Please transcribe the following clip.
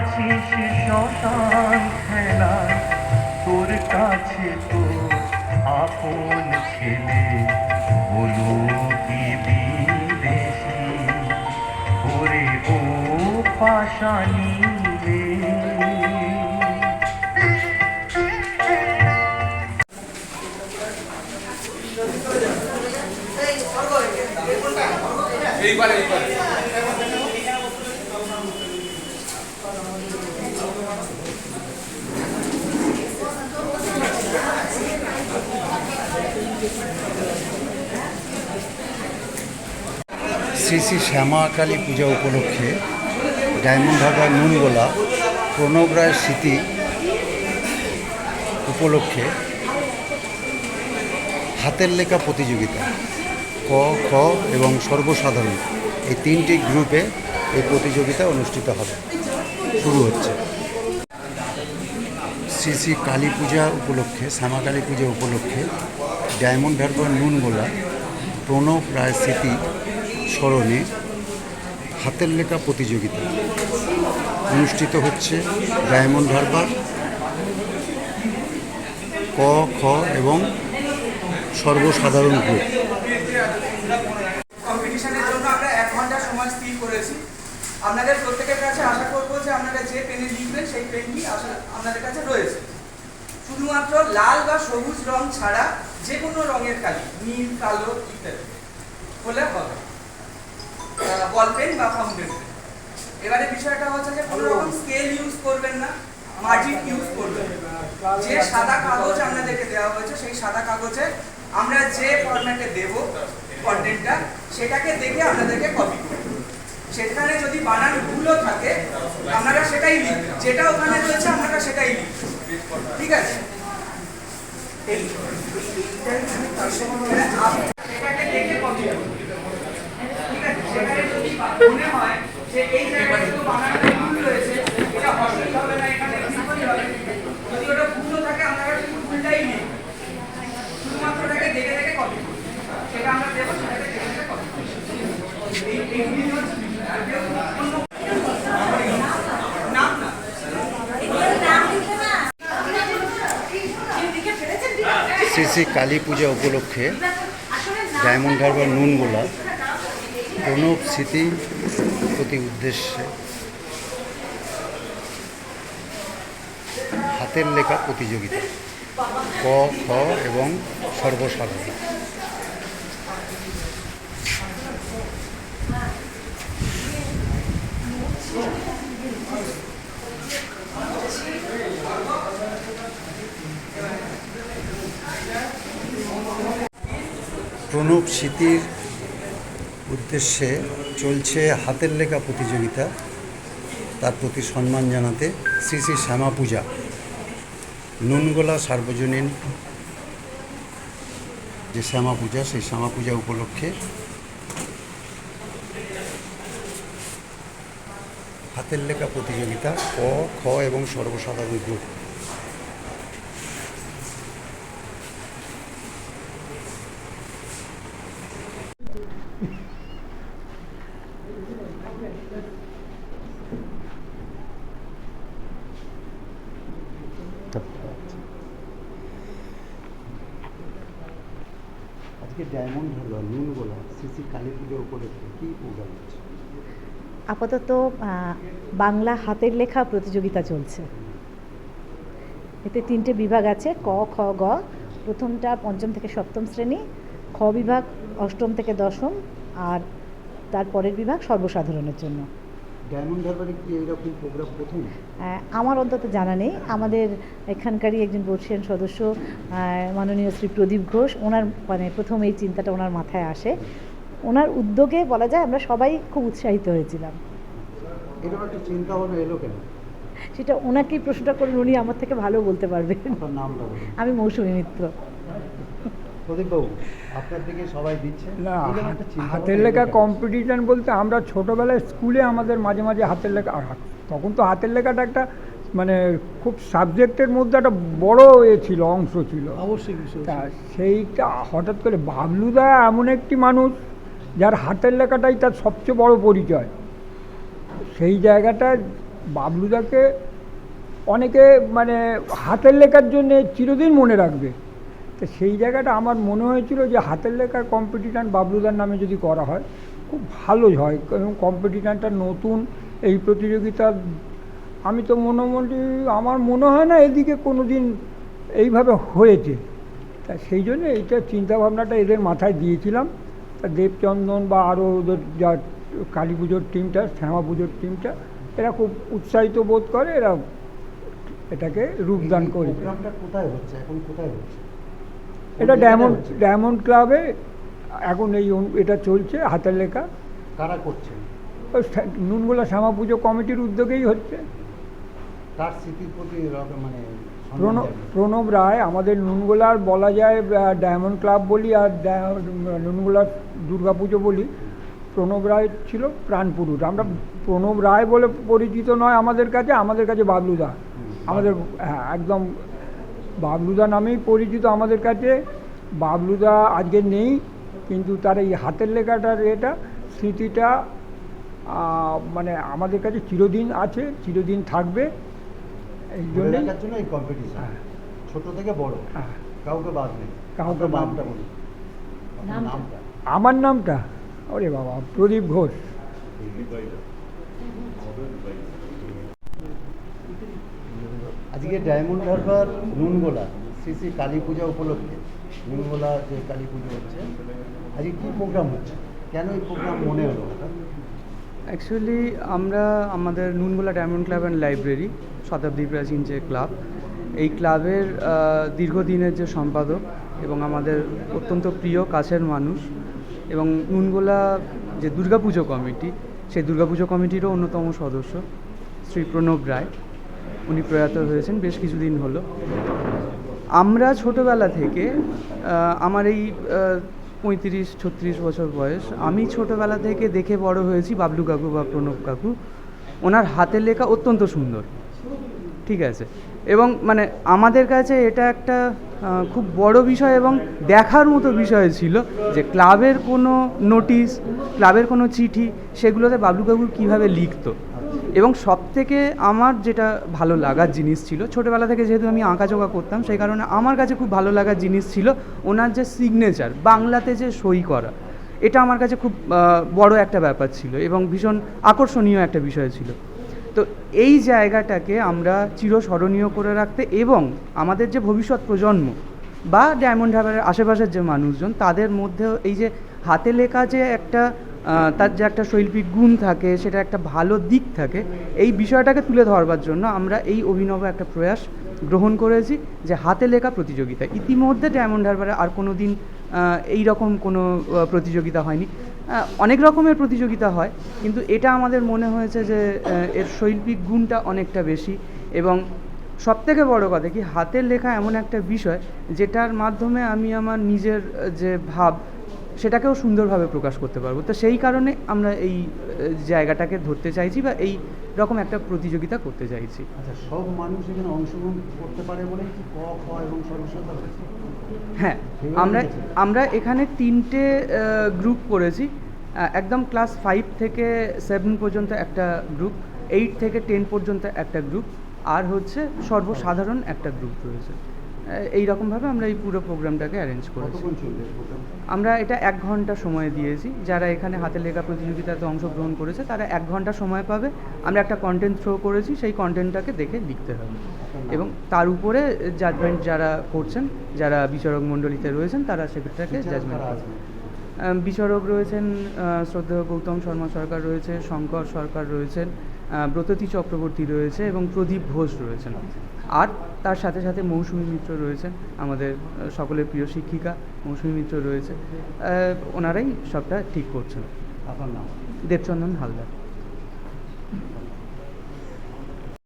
আছিস শশান খেলা। তোর কাছে তো আপন ছেলে, বলো কি বিদেশি? ওরে ও পাশানি এইবারে এইবারে। শ্রী শ্রী শ্যামা কালী পূজা উপলক্ষে ডায়মন্ড হারবার নুনগোলা প্রণব রায়ের স্মৃতি উপলক্ষে হাতের লেখা প্রতিযোগিতা। ক, খ এবং সর্বসাধারণ এই তিনটি গ্রুপে এই প্রতিযোগিতা অনুষ্ঠিত হবে। শুরু হচ্ছে। শ্রী শ্রী কালী পূজা উপলক্ষে, শ্যামা কালী পূজা উপলক্ষে ডায়মন্ড হারবার নুনগোলা প্রণব রায় স্মৃতি স্মরণে হাতের লেখা প্রতিযোগিতা অনুষ্ঠিত হচ্ছে ডায়মন্ড হারবার, ক, খ এবং সর্বসাধারণ গ্রুপ। কম্পিটিশনের জন্য আমরা এক ঘণ্টা সময় স্থির করেছি। আপনাদের প্রত্যেকের কাছে আশা করব যে আপনারা যে পেনে লিখবেন, সেই পেনটি আপনাদের কাছে রয়েছে। শুধুমাত্র লাল বা সবুজ রং ছাড়া যে কোনো রঙের কালি, নীল, কালো ইত্যাদি। হলে হবে। বল পেন বা ফাউন্টেন পেন এবারে বিষয়টা হচ্ছে যে কোনো রকম স্কেল ইউজ করবেন না মার্জিন ইউজ করবেন। যে সাদা কাগজ আপনাদেরকে দেওয়া হয়েছে, সেই সাদা কাগজে আমরা যে ফরম্যাটে দেব কন্টেন্টটা সেটাকে দেখে আপনাদেরকে কপি করব। সেখানে যদি বানান ভুলও থাকে, আপনারা সেটাই লিখবেন। যেটা ওখানে রয়েছে, আপনারা সেটাই লিখবেন। ঠিক আছে এই সেটাকে দেখে কপি করবেন ঠিক আছে সেখানে যদি মনে হয় যে এই জায়গায় একটু বানানটা ভুল রয়েছে এটা হরফই হবে না এখানে কিছুই হবে না। যদি ওটা ভুলও থাকে আপনারা শুধু ভুলটাই নিন শুধুমাত্র ওটাকে দেখে দেখে কপি করুন সেটা আমরা দেবো সেটাকে দেখে দেখে কপি এই এইগুলি হচ্ছে বিষয়। আর কেউ অন্য নাম না শ্রী শ্রী কালী পূজা উপলক্ষে ডায়মন্ড হারবার নুনগোলা প্রণব স্মৃতি প্রতি উদ্দেশ্যে হাতের লেখা প্রতিযোগিতা। ক, খ এবং সর্বসাধারণ। প্রণব স্মৃতির উদ্দেশ্যে চলছে হাতের লেখা প্রতিযোগিতা। তার প্রতি সম্মান জানাতে শ্রী শ্রী শ্যামা পূজা, নুনগোলা সার্বজনীন যে শ্যামা পূজা, সেই শ্যামা পূজা উপলক্ষে হাতের লেখা প্রতিযোগিতা, ক, খ এবং সর্বসাধারণ গ্রুপ। আজকে ডায়মন্ড হলো সিসি কালী পুজো উপলক্ষে আপাতত বাংলা হাতের লেখা প্রতিযোগিতা চলছে। এতে তিনটে বিভাগ আছে, ক, খ, গ। প্রথমটা পঞ্চম থেকে সপ্তম শ্রেণি, খ বিভাগ অষ্টম থেকে দশম, আর তারপরের বিভাগ সর্বসাধারণের জন্য। ডায়মন্ড হারবারে কি এইরকম প্রোগ্রাম প্রথম? আমার অন্তত জানা নেই। আমাদের এখানকারই একজন বর্ষিয়ান সদস্য মাননীয় শ্রী প্রদীপ ঘোষ ওনার মানে প্রথম এই চিন্তাটা ওনার মাথায় আসে। ওনার উদ্যোগে বলা যায় আমরা সবাই খুব উৎসাহিত হয়েছিলাম। এরকম একটা চিন্তা ভাবনা এলো কেন? সেটা ওনাকেই প্রশ্নটা করুন উনি আমার থেকে ভালো বলতে পারবেন। আমি মৌসুমী মিত্র। প্রদীপবাবু আপনার দিকে সবাই দিচ্ছে। না এরকম একটা চিন্তা হাতের লেখা কম্পিটিশন বলতে আমরা ছোটোবেলায় স্কুলে আমাদের মাঝে মাঝে হাতের লেখা আর তখন তো হাতের লেখাটা একটা মানে খুব সাবজেক্টের মধ্যে একটা বড় এ ছিল অংশ ছিল। অবশ্যই তা সেইটা হঠাৎ করে বাবলুদা এমন একটি মানুষ যার হাতের লেখাটাই তার সবচেয়ে বড় পরিচয়। সেই জায়গাটা বাবলুদাকে অনেকে মানে হাতের লেখার জন্য চিরদিন মনে রাখবে। তো সেই জায়গাটা আমার মনে হয়েছিল যে হাতের লেখার কম্পিটিশান বাবলুদার নামে যদি করা হয়, খুব ভালোই হয়। এবং কম্পিটিশানটা নতুন, এই প্রতিযোগিতা, আমি তো মোটামুটি, আমার মনে হয় না এদিকে কোনো দিন এইভাবে হয়েছে। তা সেই জন্য এইটা চিন্তাভাবনাটা এদের মাথায় দিয়েছিলাম। তা দেবচন্দন বা আরও ওদের যা কালী পুজোর টিমটা শ্যামা পুজোর টিমটা এরা খুব উৎসাহিত বোধ করে, এরা এটাকে রূপদান করে কোথায় হচ্ছে? এখন কোথায় হচ্ছে? এটা ডায়মন্ড ডায়মন্ড ক্লাবে এখন এই এটা চলছে হাতের লেখা। কারা করছেন শ্যা- নুনগোলা শ্যামা পুজো কমিটির উদ্যোগেই হচ্ছে। তার স্মৃতির প্রতি মানে প্রণব প্রণব রায় আমাদের নুনগোলার বলা যায় ডায়মন্ড ক্লাব বলি আর নুনগোলার দুর্গাপুজো বলি প্রণব রায় ছিল প্রাণপুরুষ আমরা প্রণব রায় বলে পরিচিত নয় আমাদের কাছে আমাদের কাছে বাবলুদা। আমাদের হ্যাঁ একদম বাবলুদা নামেই পরিচিত আমাদের কাছে। বাবলুদা আজকে নেই কিন্তু তার এই হাতের লেখাটার এটা স্মৃতিটা মানে আমাদের কাছে চিরদিন আছে চিরদিন থাকবে। এই জন্যই জন্য এই কম্পিটিশন হ্যাঁ। ছোট থেকে বড় হ্যাঁ। কাউকে বাদ নেই। কাউকে নামটা আমার নামটা? ওরে বাবা প্রদীপ ঘোষ। আজকে ডায়মন্ড হারবার নুনগোলা, শ্রী শ্রী কালী পূজা উপলক্ষে। নুনগোলা যে কালী পুজো হচ্ছে, আজকে কী প্রোগ্রাম হচ্ছে? কেন এই প্রোগ্রাম মনে হলো অ্যাকচুয়ালি আমরা আমাদের Nungola Diamond club and library শতাব্দী প্রাচীন যে ক্লাব। এই ক্লাবের দীর্ঘদিনের যে সম্পাদক এবং আমাদের অত্যন্ত প্রিয় কাছের মানুষ এবং নুনগোলা যে দুর্গাপুজো কমিটি, সেই দুর্গাপুজো কমিটিরও অন্যতম সদস্য শ্রী প্রণব রায়। উনি প্রয়াত হয়েছেন, বেশ কিছুদিন হলো। আমরা ছোটবেলা থেকে আমার এই পঁয়ত্রিশ, ছত্রিশ বছর বয়স, আমি ছোটবেলা থেকে দেখে বড় হয়েছি বাবলু কাকু বা প্রণব কাকু। ওনার হাতের লেখা অত্যন্ত সুন্দর। ঠিক আছে? এবং মানে আমাদের কাছে এটা একটা খুব বড় বিষয় এবং দেখার মতো বিষয় ছিল যে ক্লাবের কোনো নোটিশ, ক্লাবের কোনো চিঠি, সেগুলোতে বাবলু কাকু কীভাবে লিখতো। এবং সব থেকে আমার যেটা ভালো লাগার জিনিস ছিল, ছোটোবেলা থেকে যেহেতু আমি আঁকাঝোঁকা করতাম, সেই কারণে আমার কাছে খুব ভালো লাগার জিনিস ছিল ওনার যে সিগনেচার বাংলাতে যে সই করা। এটা আমার কাছে খুব বড় একটা ব্যাপার ছিল এবং ভীষণ আকর্ষণীয় একটা বিষয় ছিল। তো এই জায়গাটাকে আমরা চিরস্মরণীয় করে রাখতে এবং আমাদের যে ভবিষ্যৎ প্রজন্ম বা ডায়মন্ড হারবারের আশেপাশের যে মানুষজন, তাদের মধ্যেও এই যে হাতে লেখা যে একটা তার যে একটা শৈল্পিক গুণ থাকে, সেটা একটা ভালো দিক থাকে, এই বিষয়টাকে তুলে ধরবার জন্য আমরা এই অভিনব একটা প্রয়াস গ্রহণ করেছি যে হাতে লেখা প্রতিযোগিতা। ইতিমধ্যে ডায়মন্ড হারবারে আর কোনো দিন এই রকম কোনো প্রতিযোগিতা হয়নি। অনেক রকমের প্রতিযোগিতা হয়, কিন্তু এটা আমাদের মনে হয়েছে যে এর শৈল্পিক গুণটা অনেকটা বেশি এবং সবথেকে বড় কথা কি, হাতের লেখা এমন একটা বিষয় যেটার মাধ্যমে আমি আমার নিজের যে ভাব সেটাকেও সুন্দরভাবে প্রকাশ করতে পারব। তো সেই কারণে আমরা এই জায়গাটাকে ধরতে চাইছি বা এই রকম একটা প্রতিযোগিতা করতে চাইছি। আচ্ছা সব মানুষ এখানে অংশগ্রহণ করতে পারে বলেই কি ক খ এবং সরস্বতা হ্যাঁ আমরা আমরা এখানে তিনটে গ্রুপ করেছি। একদম ক্লাস ফাইভ থেকে সেভেন পর্যন্ত একটা গ্রুপ এইট থেকে টেন পর্যন্ত একটা গ্রুপ আর হচ্ছে সর্বসাধারণ একটা গ্রুপ রয়েছে। এই রকমভাবে আমরা এই পুরো প্রোগ্রামটাকে অ্যারেঞ্জ করেছি। আমরা এটা এক ঘণ্টা সময় দিয়েছি। যারা এখানে হাতে লেখা প্রতিযোগিতাতে অংশগ্রহণ করেছে তারা এক ঘণ্টা সময় পাবে। আমরা একটা কন্টেন্ট থ্রো করেছি সেই কন্টেন্টটাকে দেখে লিখতে হবে। এবং তার উপরে জাজমেন্ট যারা করছেন যারা বিচারক মণ্ডলীতে রয়েছেন তারা সেটাকে জাজমেন্ট বিচারক রয়েছেন শ্রদ্ধেয় গৌতম শর্মা সরকার রয়েছে শঙ্কর সরকার রয়েছেন ব্রততী চক্রবর্তী রয়েছে এবং প্রদীপ ঘোষ রয়েছেন। আর তার সাথে সাথে মৌসুমী মিত্র রয়েছেন আমাদের সকলের প্রিয় শিক্ষিকা মৌসুমী মিত্র রয়েছে। ওনারাই সবটা ঠিক করছেন। আপনার নাম? দেবচন্দন হালদার।